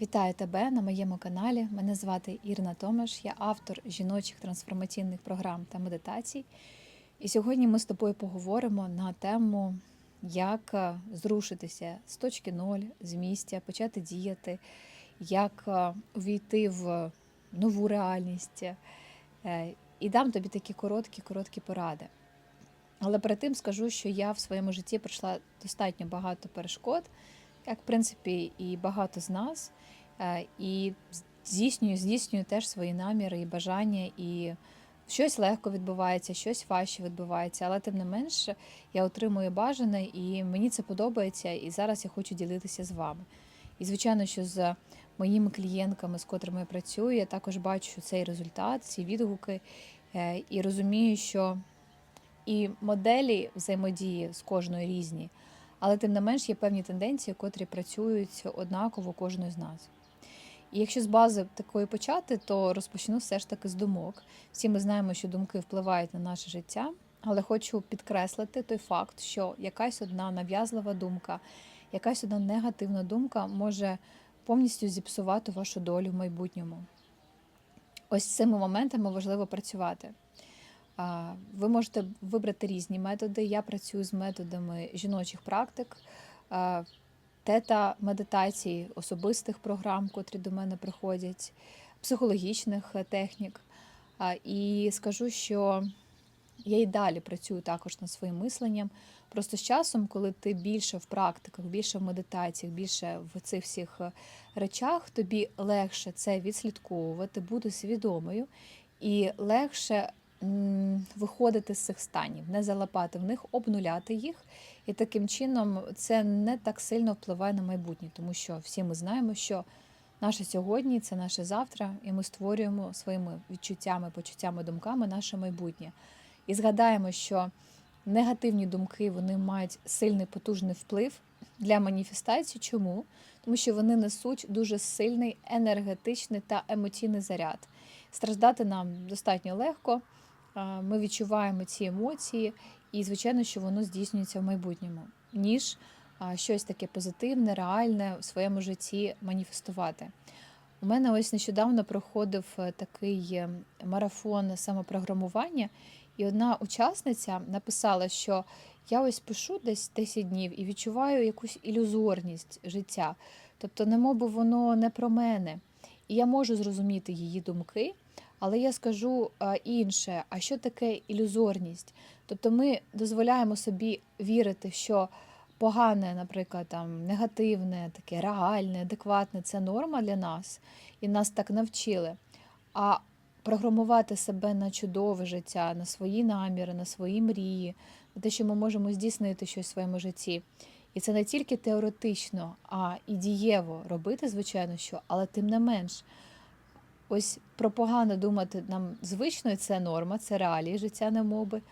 Вітаю тебе на моєму каналі. Мене звати Ірина Томаш, я автор жіночих трансформаційних програм та медитацій. І сьогодні ми з тобою поговоримо на тему, як е, зрушитися з точки ноль, з місця, почати діяти, як е, увійти в нову реальність. Е, І дам тобі такі короткі, короткі поради. Але перед тим скажу, що я в своєму житті пройшла достатньо багато перешкод, як в принципі і багато з нас. Е, І здійснюю, здійснюю теж свої наміри і бажання, і щось легко відбувається, щось важче відбувається, але тим не менше я отримую бажане, і мені це подобається. І зараз я хочу ділитися з вами. І звичайно, що з моїми клієнтками, з котрими я працюю, я також бачу цей результат, ці відгуки, е, і розумію, що і моделі взаємодії з кожною різні, але тим не менш є певні тенденції, котрі працюють однаково кожної з нас. І якщо з бази такої почати, то розпочну все ж таки з думок. Всі ми знаємо, що думки впливають на наше життя, але хочу підкреслити той факт, що якась одна нав'язлива думка, якась одна негативна думка може повністю зіпсувати вашу долю в майбутньому. Ось з цими моментами важливо працювати. Ви можете вибрати різні методи. Я працюю з методами жіночих практик, тета медитацій, особистих програм, котрі до мене приходять, психологічних е, технік. І скажу, що я і далі працюю також над своїм мисленням. Просто з часом, коли ти більше в практиках, більше в медитаціях, більше в цих всіх е, речах, тобі легше це відслідковувати, бути свідомою і легше виходити з цих станів, не залапати в них, обнуляти їх. І таким чином це не так сильно впливає на майбутнє, тому що всі ми знаємо, що наше сьогодні це наше завтра, і ми створюємо своїми відчуттями, почуттями, думками наше майбутнє. І згадаємо, що негативні думки вони мають сильний потужний вплив для маніфестації. Чому? Тому що вони несуть дуже сильний енергетичний та емоційний заряд. Страждати нам достатньо легко. Ми відчуваємо ці емоції, і, звичайно, що воно здійснюється в майбутньому, ніж щось таке позитивне, реальне в своєму житті маніфестувати. У мене ось нещодавно проходив е, такий е, марафон самопрограмування, і одна учасниця написала, що я ось пишу десь 10 днів і відчуваю якусь ілюзорність життя. Тобто, немоби воно не про мене. І я можу зрозуміти її думки, але я скажу інше: а що таке ілюзорність? Тобто ми дозволяємо собі вірити, що погане, наприклад, там негативне, таке реальне, адекватне це норма для нас, і нас так навчили. А програмувати себе на чудове життя, на свої наміри, на свої мрії, на те, що ми можемо здійснити щось в своєму житті. І це не тільки теоретично, а і дієво робити, звичайно, що, але тим не менш. Ось про погано думати нам звично, це норма, це реалії життя немоби.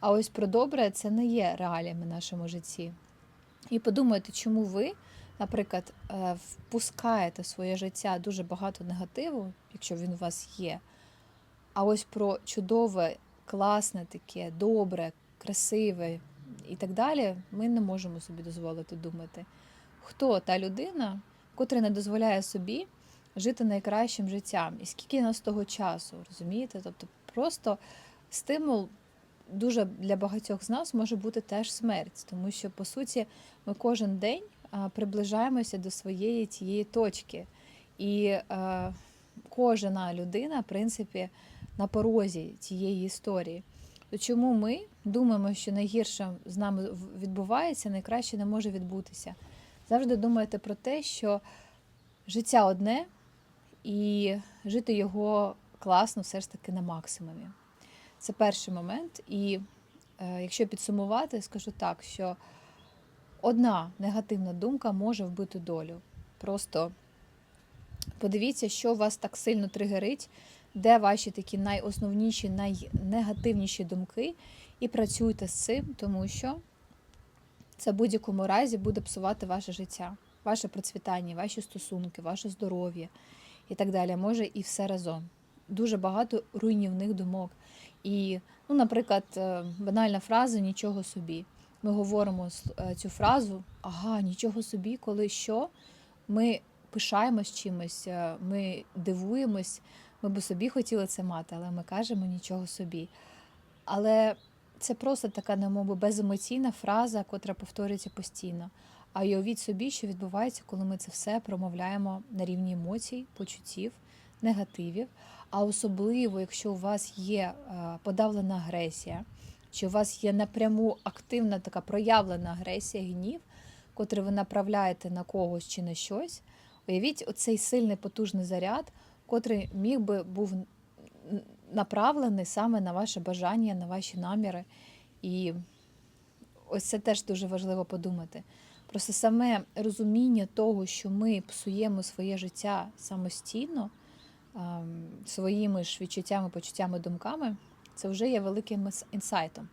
А ось про добре це не є реаліями в нашому житті. І подумайте, чому ви, наприклад, е, впускаєте в своє життя дуже багато негативу, якщо він у вас є. А ось про чудове, класне таке, добре, красиве і так далі, ми не можемо собі дозволити думати. Хто та людина, котра не дозволяє собі жити найкращим життям? І скільки нас того часу, розумієте? Тобто просто стимул дуже для багатьох з нас може бути теж смерть, тому що, по суті, ми кожен день приближаємося до своєї тієї точки. І е, кожна людина, в принципі, на порозі цієї історії. То чому ми думаємо, що найгірше з нами відбувається, найкраще не може відбутися? Завжди думайте про те, що життя одне, і жити його класно все ж таки на максимумі. Це перший момент. І е, якщо підсумувати, скажу так, що одна негативна думка може вбити долю. Просто подивіться, що вас так сильно тригерить, де ваші такі найосновніші, найнегативніші думки, і працюйте з цим, тому що це в будь-якому разі буде псувати ваше життя, ваше процвітання, ваші стосунки, ваше здоров'я і так далі. Може і все разом. Дуже багато руйнівних думок. І, ну, наприклад, е, банальна фраза нічого собі. Ми говоримо е, цю фразу, ага, нічого собі, коли що ми пишаємось чимось, е, ми дивуємось, ми б собі хотіли це мати, але ми кажемо нічого собі. Але це просто така, немов беземоційна фраза, котра повторюється постійно. А уявіть собі, що відбувається, коли ми це все промовляємо на рівні емоцій, почуттів, негативів. А особливо, якщо у вас є е, подавлена агресія, чи у вас є напряму активна така проявлена агресія, гнів, котрий ви направляєте на когось чи на щось, уявіть оцей сильний потужний заряд, котрий міг би був направлений саме на ваше бажання, на ваші наміри. І ось це теж дуже важливо подумати. Просто саме розуміння того, що ми псуємо своє життя самостійно, ем, своїми ж відчуттями, почуттями, думками, це вже є великим інсайтом.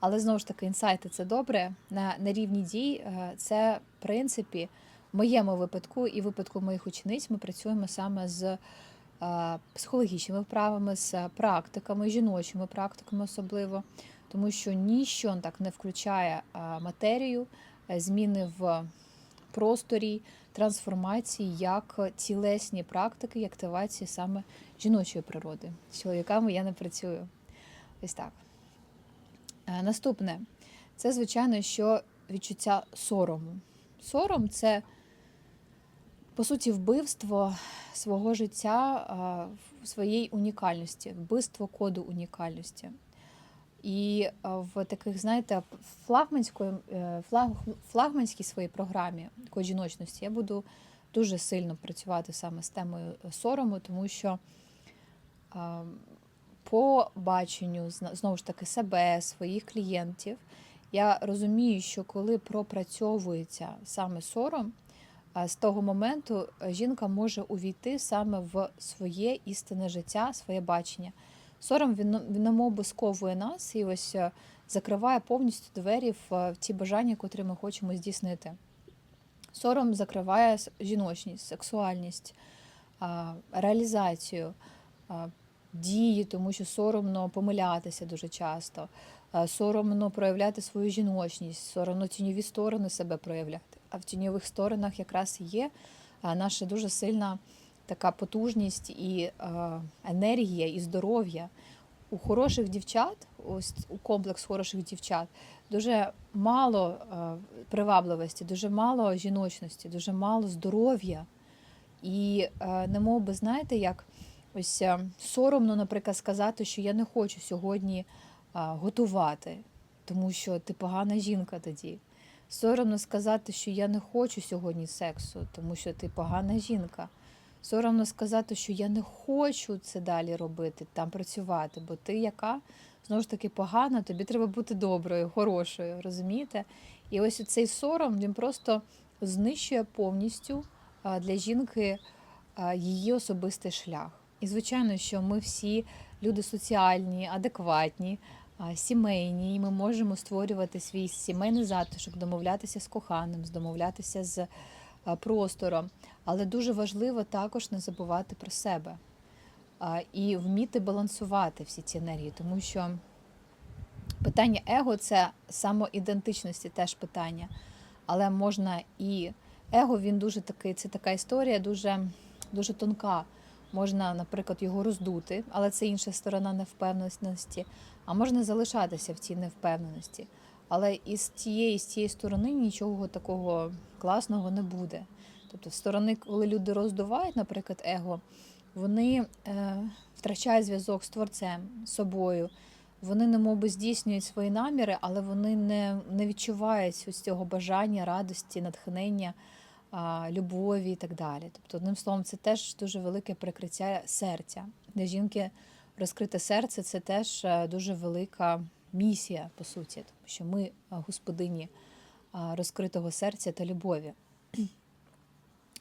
Але знову ж таки, інсайти це добре. На, на рівні дій е, це, в принципі, в моєму випадку і в випадку моїх учениць ми працюємо саме з е, психологічними вправами, з практиками, жіночими практиками особливо, тому що ніщо так не включає е, матерію, зміни в просторі, трансформації, як тілесні практики і активації саме жіночої природи. З чоловіками я не працюю. Ось так. Е, Наступне це, звичайно, що відчуття сорому. Сором це, по суті, вбивство свого життя в своїй унікальності, вбивство коду унікальності. І в таких, знаєте, флагманської, е, флаг, флагманській своїй програмі жіночності я буду дуже сильно працювати саме з темою сорому, тому що по баченню знову ж таки себе, своїх клієнтів, я розумію, що коли пропрацьовується саме сором, з того моменту е, жінка може увійти саме в своє істинне життя, своє бачення. Сором він, він би нас і ось е, закриває повністю двері в, е, ті бажання, котрі ми хочемо здійснити. Сором закриває жіночність, сексуальність, реалізацію, дії, тому що соромно помилятися дуже часто, соромно проявляти свою жіночність, соромно тіньові сторони себе проявляти. А в тіньових сторонах якраз є наша дуже сильна така потужність і а, енергія, і здоров'я. У хороших дівчат, ось у комплекс хороших дівчат, дуже мало е, привабливості, дуже мало жіночності, дуже мало здоров'я. І е, немов би, знаєте, як ось е, соромно, наприклад, сказати, що я не хочу сьогодні е, готувати, тому що ти погана жінка тоді. Соромно сказати, що я не хочу сьогодні сексу, тому що ти погана жінка. Соромно сказати, що я не хочу це далі робити, там працювати, бо ти яка знову ж таки погана, тобі треба бути доброю, хорошою, розумієте? І ось цей сором він просто знищує повністю для жінки її особистий шлях. І звичайно, що ми всі люди соціальні, адекватні, сімейні, і ми можемо створювати свій сімейний затишок, домовлятися з коханим, домовлятися з простором. Але дуже важливо також не забувати про себе і вміти балансувати всі ці енергії, тому що питання его це самоідентичності теж питання. Але можна і его він дуже такий, це така історія, дуже, дуже тонка. Можна, наприклад, його роздути, але це інша сторона невпевненості. А можна залишатися в цій невпевненості. Але із тієї з тієї сторони нічого такого класного не буде. Тобто, сторони, коли люди роздувають, наприклад, его, вони е, втрачають зв'язок з творцем, з собою. Вони немовби здійснюють свої наміри, але вони не, не відчувають ось цього бажання, радості, натхнення, любові і так далі. Тобто, одним словом, це теж дуже велике прикриття серця. Для жінки розкрите серце це теж е, дуже велика місія, по суті, тому що ми господині розкритого серця та любові.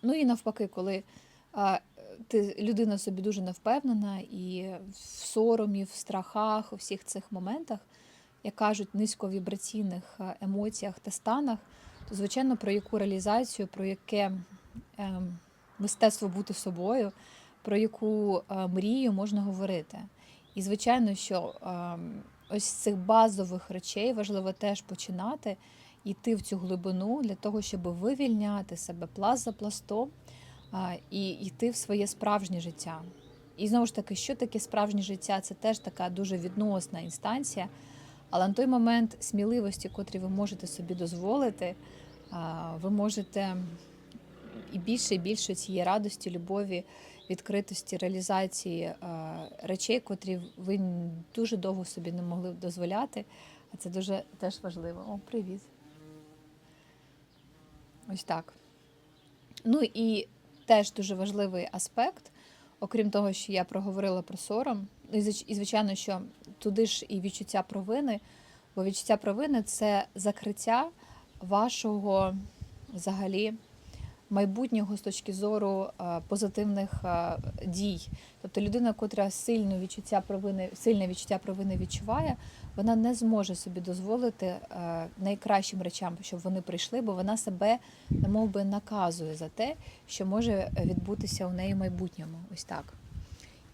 Ну і навпаки, коли ти людина собі дуже невпевнена і в соромі, в страхах, у всіх цих моментах, як кажуть, низьковібраційних емоціях та станах, то звичайно про яку реалізацію, про яке ем, мистецтво бути собою, про яку е, мрію можна говорити. І звичайно, що ем, ось з цих базових речей важливо теж починати йти в цю глибину для того, щоб вивільняти себе пласт за пластом, і йти в своє справжнє життя. І знову ж таки, що таке справжнє життя? Це теж така дуже відносна інстанція. Але на той момент сміливості, котрі ви можете собі дозволити, ви можете і більше і більше цієї радості, любові, відкритості, реалізації е, речей, котрі ви дуже довго собі не могли дозволяти. А це дуже теж важливо. О, привіт. Ось так. Ну і теж дуже важливий аспект, окрім того, що я проговорила про сором, ну, і звич- і звичайно, що туди ж і відчуття провини, бо відчуття провини це закриття вашого взагалі майбутнього з точки зору е, позитивних е, дій. Тобто людина, котра сильно відчуття провини, сильне відчуття провини відчуває, вона не зможе собі дозволити е, найкращим речам, щоб вони прийшли, бо вона себе немов би наказує за те, що може відбутися у неї в майбутньому. Ось так.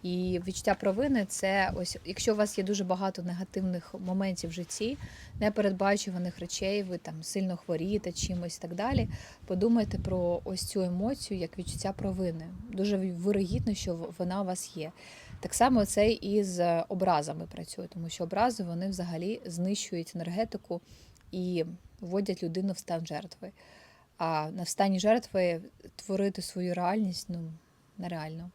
І відчуття провини це ось, якщо у вас є дуже багато негативних моментів в житті, непередбачуваних речей, ви там сильно хворієте чимось і так далі. Подумайте про ось цю емоцію як відчуття провини. Дуже вирогідно, що вона у вас є. Так само це і з образами працює, тому що образи вони взагалі знищують енергетику і вводять людину в стан жертви. А на стані жертви творити свою реальність ну нереально.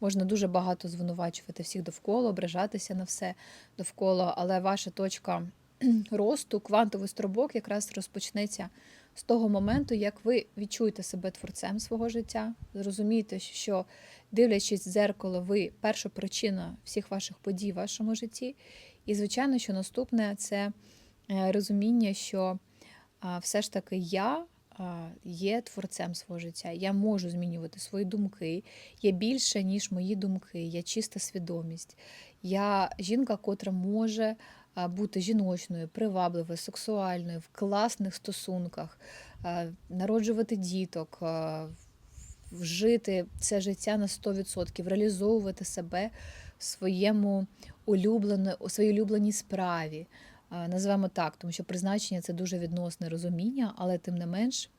Можна дуже багато звинувачувати всіх довкола, ображатися на все довкола, але ваша точка росту, квантовий стрибок якраз розпочнеться з того моменту, як ви відчуєте себе творцем свого життя, зрозумієте, що дивлячись в дзеркало, ви перша причина всіх ваших подій в вашому житті. І, звичайно, що наступне це е, розуміння, що все ж таки я є творцем свого життя. Я можу змінювати свої думки. Я більше, ніж мої думки, я чиста свідомість. Я жінка, котра може бути жіночною, привабливою, сексуальною, в класних стосунках, народжувати діток, вжити це життя на 100%, реалізовувати себе в своєму улюблено, у своїй улюбленій справі. Називаємо так, тому що призначення це дуже відносне розуміння, але тим не менш,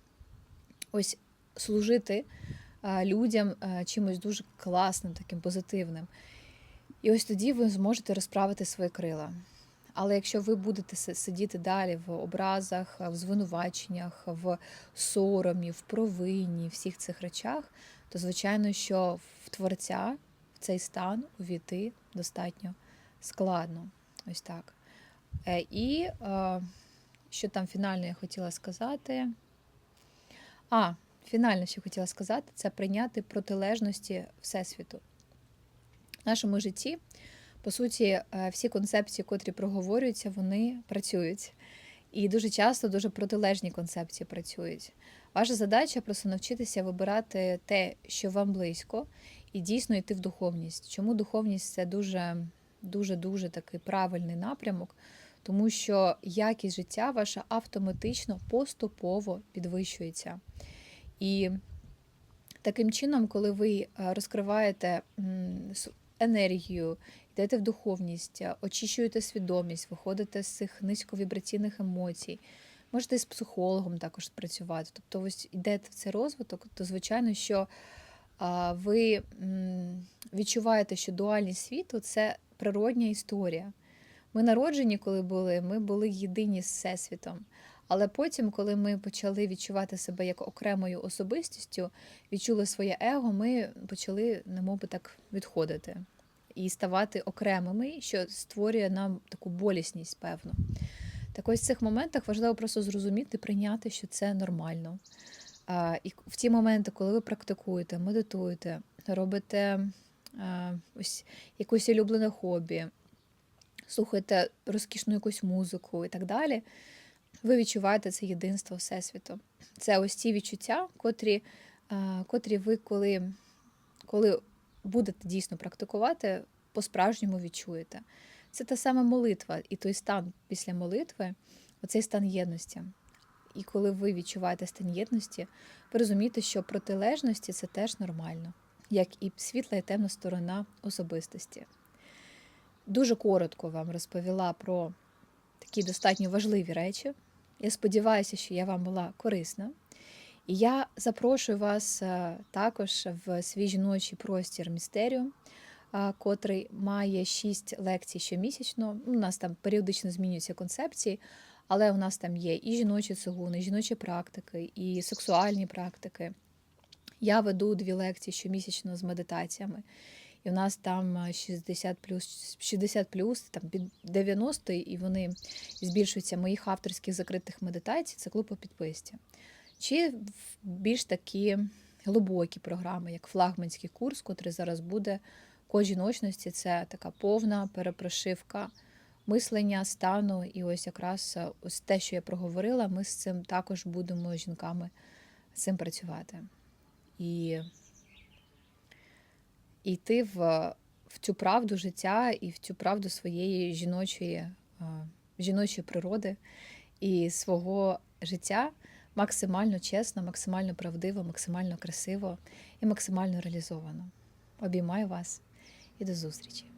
ось служити людям чимось дуже класним, таким позитивним. І ось тоді ви зможете розправити свої крила. Але якщо ви будете сидіти далі в образах, в звинуваченнях, в соромі, в провині, всіх цих речах, то звичайно, що в творця в цей стан увійти достатньо складно. Ось так. Е, і е, що там фінально я хотіла сказати? А, фінально, що хотіла сказати, це прийняти протилежності Всесвіту. В нашому житті, по суті, е, всі концепції, котрі проговорюються, вони працюють. І дуже часто дуже протилежні концепції працюють. Ваша задача просто навчитися вибирати те, що вам близько, і дійсно йти в духовність. Чому духовність це дуже дуже дуже такий правильний напрямок, тому що якість життя ваша автоматично поступово підвищується. І таким чином, коли ви е, розкриваєте енергію, йдете в духовність, очищуєте свідомість, виходите з цих низьковібраційних емоцій, можете з психологом також працювати. Тобто, ось йдете в цей розвиток, то звичайно, що ви відчуваєте, що дуальність світу це природня історія. Ми народжені, коли були, ми були єдині з Всесвітом. Але потім, коли ми почали відчувати себе як окремою особистістю, відчули своє его, ми почали, немовби так, відходити і ставати окремими, що створює нам таку болісність, певно. Так ось в цих моментах важливо просто зрозуміти, прийняти, що це нормально. І в ті моменти, коли ви практикуєте, медитуєте, робите ось якусь улюблене хобі, слухаєте розкішну якусь музику і так далі, ви відчуваєте це єдинство Всесвіту. Це ось ті відчуття, котрі котрі ви, коли, коли будете дійсно практикувати, по-справжньому відчуєте. Це та сама молитва, і той стан після молитви, оцей стан єдності. І коли ви відчуваєте стан єдності, ви розумієте, що протилежності це теж нормально, як і світла і темна сторона особистості. Дуже коротко вам розповіла про такі достатньо важливі речі. Я сподіваюся, що я вам була корисна. І я запрошую вас е, також в свій жіночий простір містеріум, е, котрий має шість лекцій щомісячно. У нас там періодично змінюються концепції, але у нас там є і жіночі цигуни, і жіночі практики, і сексуальні практики. Я веду дві лекції щомісячно з медитаціями. І у нас там е, 60 плюс, 60 плюс, там під 90, і вони збільшуються моїх авторських закритих медитацій. Це клуб по підписці. Чи в більш такі глибокі програми, як флагманський курс, котрий зараз буде код жіночності. Це така повна перепрошивка мислення, стану. І ось якраз е, ось те, що я проговорила, ми з цим також будемо жінками з цим працювати. І йти в, в цю правду життя і в цю правду своєї жіночої, жіночої природи і свого життя максимально чесно, максимально правдиво, максимально красиво і максимально реалізовано. Обіймаю вас і до зустрічі!